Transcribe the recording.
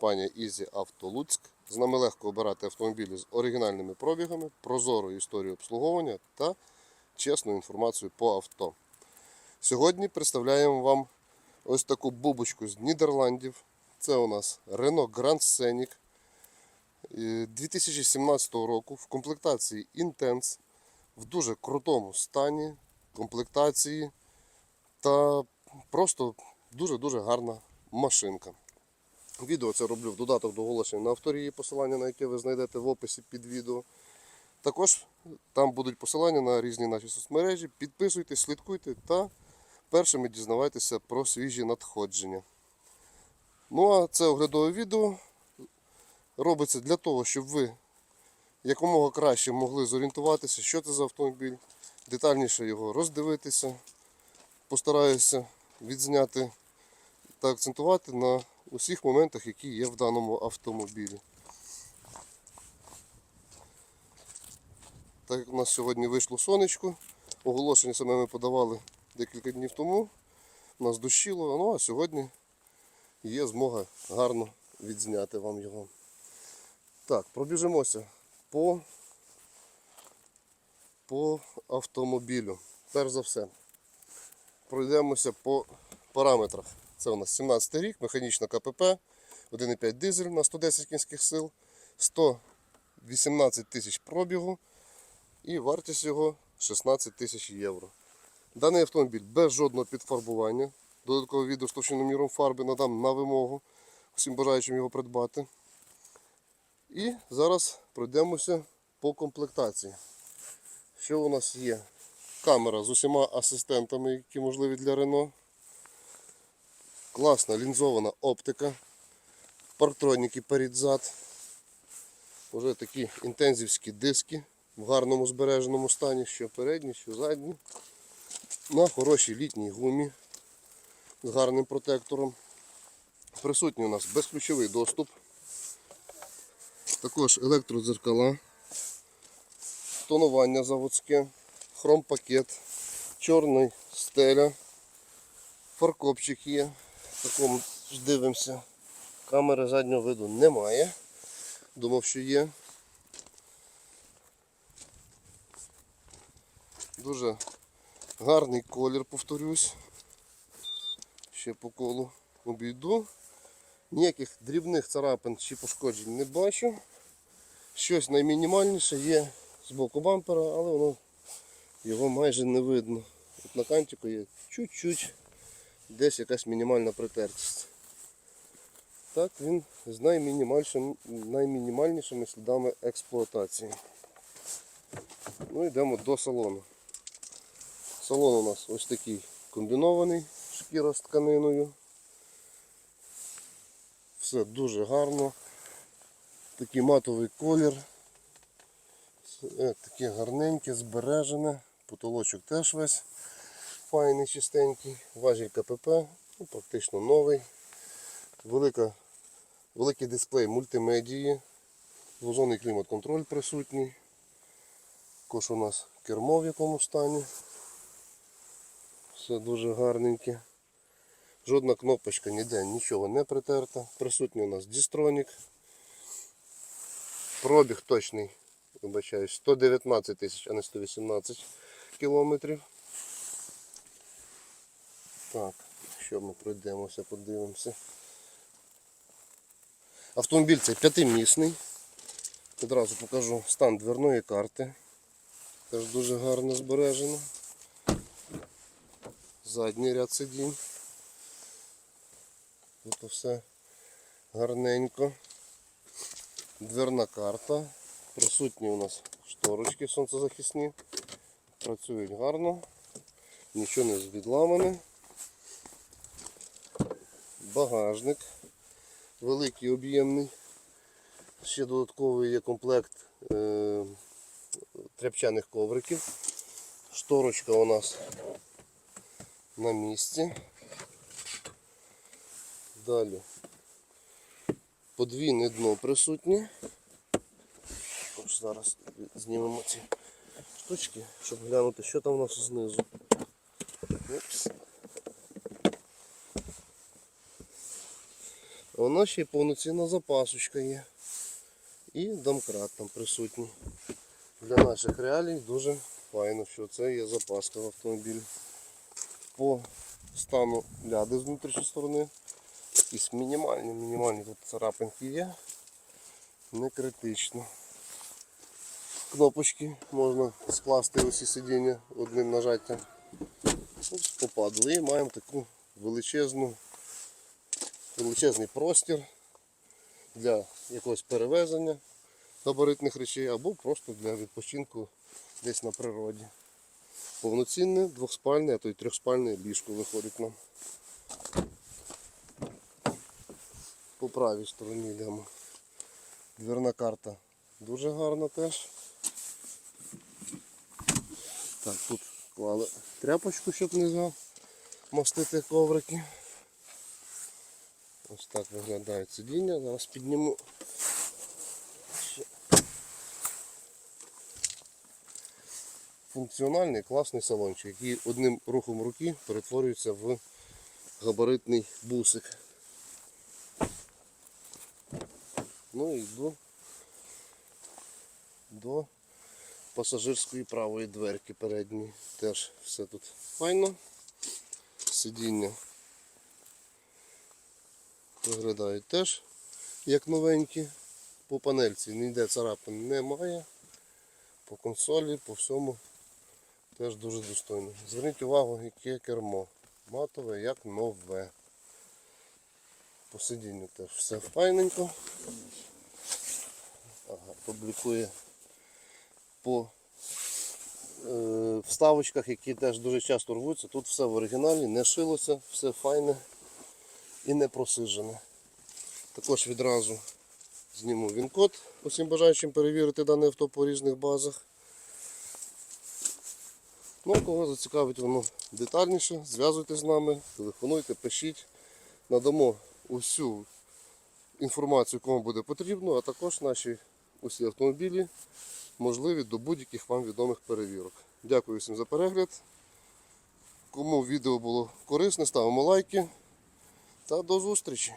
Компанія Easy Auto Луцьк. З нами легко обирати автомобілі з оригінальними пробігами, прозорою історією обслуговування та чесною інформацією по авто. Сьогодні представляємо вам ось таку бубочку з Нідерландів. Це у нас Renault Grand Scenic е, 2017 року в комплектації Intense в дуже крутому стані комплектації та просто дуже-дуже гарна машинка. Відео це роблю в додаток до оголошень на авторії, посилання на яке ви знайдете в описі під відео. Також там будуть посилання на різні наші соцмережі. Підписуйтесь, слідкуйте та першими дізнавайтеся про свіжі надходження. Ну а це оглядове відео робиться для того, щоб ви якомога краще могли зорієнтуватися, що це за автомобіль, детальніше його роздивитися. Постараюся відзняти та акцентувати на усіх моментах, які є в даному автомобілі. Так як у нас сьогодні вийшло сонечко, оголошення саме ми подавали декілька днів тому. У нас дощило, ну а сьогодні є змога гарно відзняти вам його. Так, пробіжимося по, по автомобілю. Перш за все, пройдемося по параметрах. Це у нас 17 рік, механічна КПП, 1,5 дизель на 110 кінських сил, 118 тисяч пробігу і вартість його 16 тисяч євро. Даний автомобіль без жодного підфарбування. Додаткове відео з товщиноміром фарби надам на вимогу всім бажаючим його придбати. І зараз пройдемося по комплектації. Що у нас є? Камера з усіма асистентами, які можливі для Renault. Класна лінзована оптика. Парктроніки перед-зад. Уже такі інтензівські диски в гарному збереженому стані, що передні, що задні. На хорошій літній гумі з гарним протектором. Присутній у нас безключовий доступ. Також електродзеркала, тонування заводське, хромпакет, чорний стеля, фаркопчик є. Такому дивимося. Камери заднього виду немає. Думав, що є. Дуже гарний колір, повторюсь. Ще по колу обійду. Ніяких дрібних царапин чи пошкоджень не бачу. Щось наймінімальніше є з боку бампера, але воно його майже не видно. От на кантику є чуть-чуть десь якась мінімальна притертість. Так він з наймінімальнішим- наймінімальнішими слідами експлуатації. Ну йдемо до салону. Салон у нас ось такий комбінований, шкіра з тканиною. Все дуже гарно. Такий матовий колір. Все таке гарненьке, збережене. Потолочок теж весь файний, чистенький. Важіль КПП, ну, практично новий. Велика, великий дисплей мультимедії. Двозонний клімат-контроль присутній. Також у нас кермо в якому стані. Все дуже гарненьке. Жодна кнопочка ніде нічого не притерта. Присутній у нас дістронік. Пробіг точний, вибачаюсь, 119 тисяч, а не 118 кілометрів. Так, що ми пройдемося, подивимося. Автомобіль цей п'ятимісний. Одразу покажу стан дверної карти. Теж дуже гарно збережено. Задній ряд сидінь. Тут все гарненько. Дверна карта. Присутні у нас шторочки сонцезахисні. Працюють гарно. Нічого не відламане. Багажник. Великий об'ємний. Ще додатковий є комплект е, тряпчаних ковриків. Шторочка у нас на місці. Далі подвійне дно присутнє. Ось зараз знімемо ці штучки, щоб глянути, що там у нас знизу. Упс. Воно ще й повноцінна запасочка є. І домкрат там присутній. Для наших реалій дуже файно, що це є запаска в автомобілі. По стану ляди з внутрішньої сторони. Якісь мінімальні, мінімальні тут царапинки є. Не критично. Кнопочки можна скласти усі сидіння одним нажаттям. Ось попадали і маємо таку величезну, величезний простір для якогось перевезення габаритних речей або просто для відпочинку десь на природі. Повноцінне двохспальне, а то й трьохспальне ліжко виходить нам. По правій стороні йдемо. Дверна карта дуже гарна теж. Так, тут клали тряпочку, щоб не замостити коврики. Ось так виглядає сидіння. Зараз підніму. Функціональний класний салончик, який одним рухом руки перетворюється в габаритний бусик. Ну і йду до пасажирської правої дверки передньої. Теж все тут файно. Сидіння виглядають теж як новенькі. По панельці ніде царапин немає. По консолі, по всьому теж дуже достойно. Зверніть увагу, яке кермо. Матове, як нове. По сидінню теж все файненько. Ага, публікує по е, вставочках, які теж дуже часто рвуться. Тут все в оригіналі, не шилося, все файне і не просижене. Також відразу зніму він-код усім бажаючим перевірити дане авто по різних базах. Ну, кого зацікавить воно детальніше, зв'язуйтесь з нами, телефонуйте, пишіть, надамо усю інформацію, кому буде потрібно, а також наші усі автомобілі можливі до будь-яких вам відомих перевірок. Дякую всім за перегляд. Кому відео було корисне, ставимо лайки та до зустрічі!